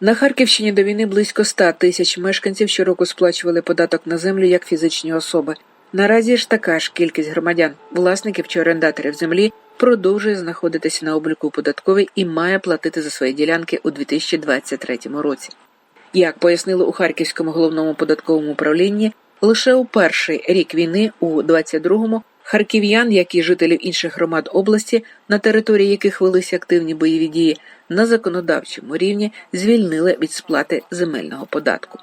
На Харківщині до війни близько 100 тисяч мешканців щороку сплачували податок на землю як фізичні особи. Наразі ж така ж кількість громадян, власників чи орендаторів землі продовжує знаходитися на обліку податковій і має платити за свої ділянки у 2023 році. Як пояснили у Харківському головному податковому управлінні, лише у перший рік війни, у 22-му, харків'ян, як і жителів інших громад області, на території яких велися активні бойові дії, на законодавчому рівні звільнили від сплати земельного податку.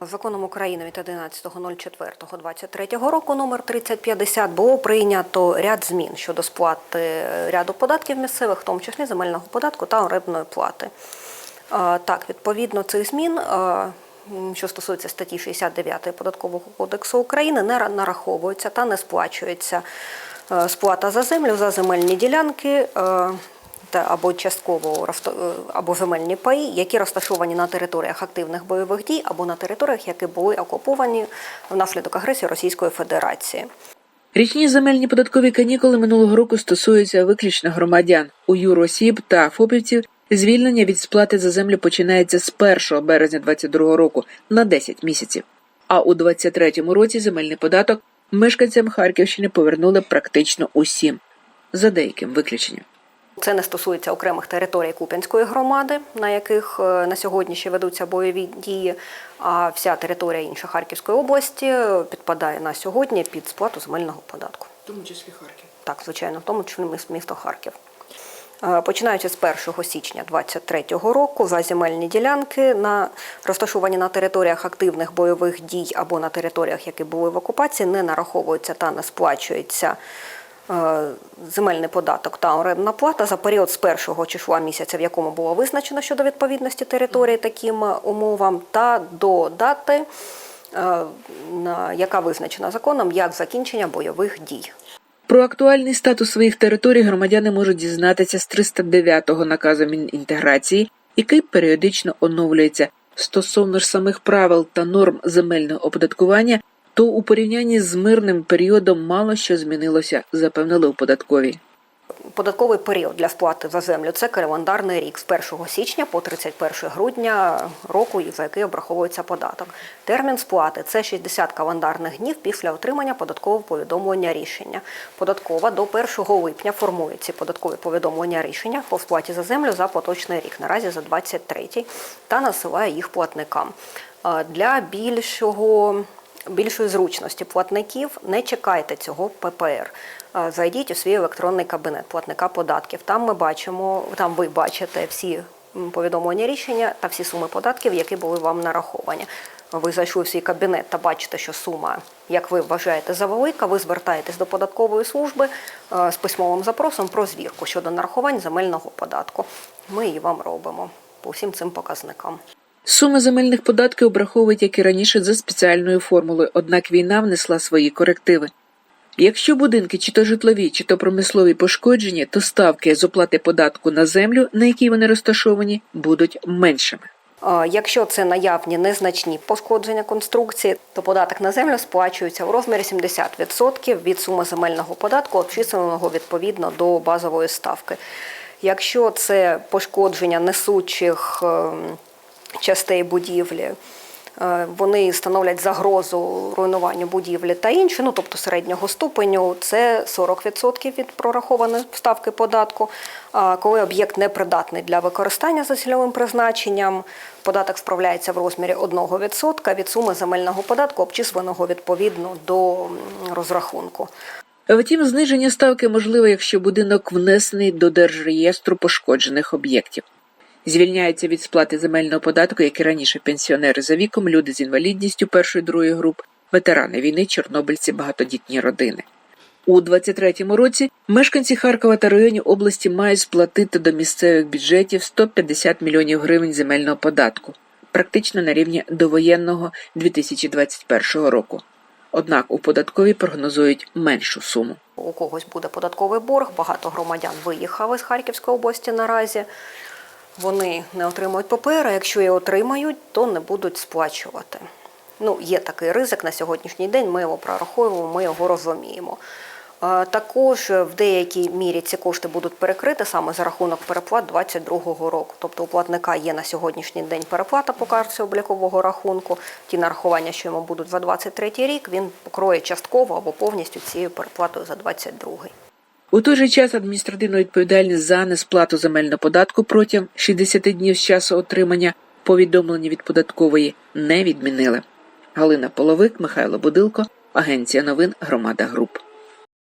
Законом України від 11.04.23 року номер 3050 було прийнято ряд змін щодо сплати ряду податків місцевих, в тому числі земельного податку та орендної плати. Так, відповідно цих змін, м, що стосується статті 69 Податкового кодексу України, не ра- нараховується та не сплачується е, сплата за землю за земельні ділянки. е, та або частково е, або земельні паї, які розташовані на територіях активних бойових дій, або на територіях, які були окуповані внаслідок агресії Російської Федерації. Річні земельні податкові канікули минулого року стосуються виключно громадян. У юросіб та ФОПівців звільнення від сплати за землю починається з 1 березня 2022 року на 10 місяців. А у 2023 році земельний податок мешканцям Харківщини повернули практично усім, за деяким виключенням. Це не стосується окремих територій Куп'янської громади, на яких е, на сьогодні ще ведуться бойові дії. А вся територія інша Харківської області е, підпадає на сьогодні під сплату земельного податку. В тому числі Харків. Так, звичайно, в тому числі місто Харків. Е, Починаючи з 1 січня 2023 року, за земельні ділянки, на розташовані на територіях активних бойових дій або на територіях, які були в окупації, не нараховується та не сплачується е, земельний податок та орендна плата за період з першого числа місяця, в якому було визначено щодо відповідності території таким е, умовам, та до дати, яка визначена законом як закінчення бойових дій. Про актуальний статус своїх територій громадяни можуть дізнатися з 309-го наказу Мінінтеграції, який періодично оновлюється стосовно ж самих правил та норм земельного оподаткування, то у порівнянні з мирним періодом мало що змінилося, запевнили у податковій. Податковий період для сплати за землю це календарний рік з 1 січня по 31 грудня року, за який обраховується податок. Термін сплати це 60 календарних днів після отримання податкового повідомлення рішення. Податкова до 1 липня формує ці податкові повідомлення рішення по сплаті за землю за поточний рік, наразі за 23 та насилає їх платникам. Е, Для більшого більшої зручності платників не чекайте цього ППР. Зайдіть у свій електронний кабінет платника податків. Там ми бачимо, там ви бачите всі повідомлення рішення та всі суми податків, які були вам нараховані. Ви зайшли в свій кабінет та бачите, що сума, як ви вважаєте, завелика. Ви звертаєтесь до податкової служби з письмовим запросом про звірку щодо нарахувань земельного податку. Ми її вам робимо по всім цим показникам. Суми земельних податків обраховують, як і раніше, за спеціальною формулою, однак війна внесла свої корективи. Якщо будинки чи то житлові, чи то промислові пошкоджені, то ставки з оплати податку на землю, на якій вони розташовані, будуть меншими. Якщо це наявні незначні пошкодження конструкції, то податок на землю сплачується у розмірі 70% від суми земельного податку, обчисленого відповідно до базової ставки. Якщо це пошкодження несучих ем, частей будівлі, е, вони становлять загрозу руйнуванню будівлі та інші, ну тобто середнього ступеню, це 40% від прорахованої ставки податку. А коли об'єкт непридатний для використання за цільовим призначенням, податок справляється в розмірі 1% від суми земельного податку, обчисленого відповідно до розрахунку. Втім, зниження ставки можливе, якщо будинок внесений до держреєстру пошкоджених об'єктів. Звільняються від сплати земельного податку, як і раніше пенсіонери за віком, люди з інвалідністю першої другої груп, ветерани війни, чорнобильці, багатодітні родини. У 23-му році мешканці Харкова та районів області мають сплатити до місцевих бюджетів 150 мільйонів гривень земельного податку, практично на рівні довоєнного 2021 року. Однак у податковій прогнозують меншу суму. У когось буде податковий борг, багато громадян виїхали з Харківської області наразі. Вони не отримують ППР, а якщо і отримають, то не будуть сплачувати. Ну, є такий ризик на сьогоднішній день, ми його прораховуємо, ми його розуміємо. Також в деякій мірі ці кошти будуть перекриті саме за рахунок переплат 2022 року. Тобто у платника є на сьогоднішній день переплата по картці облікового рахунку. Ті нарахування, що йому будуть за 2023 рік, він покроє частково або повністю цією переплатою за 2022. У той же час адміністративну відповідальність за несплату земельного податку протягом 60 днів з часу отримання повідомлення від податкової не відмінили. Галина Половик, Михайло Будилко, Агенція новин Громада Груп.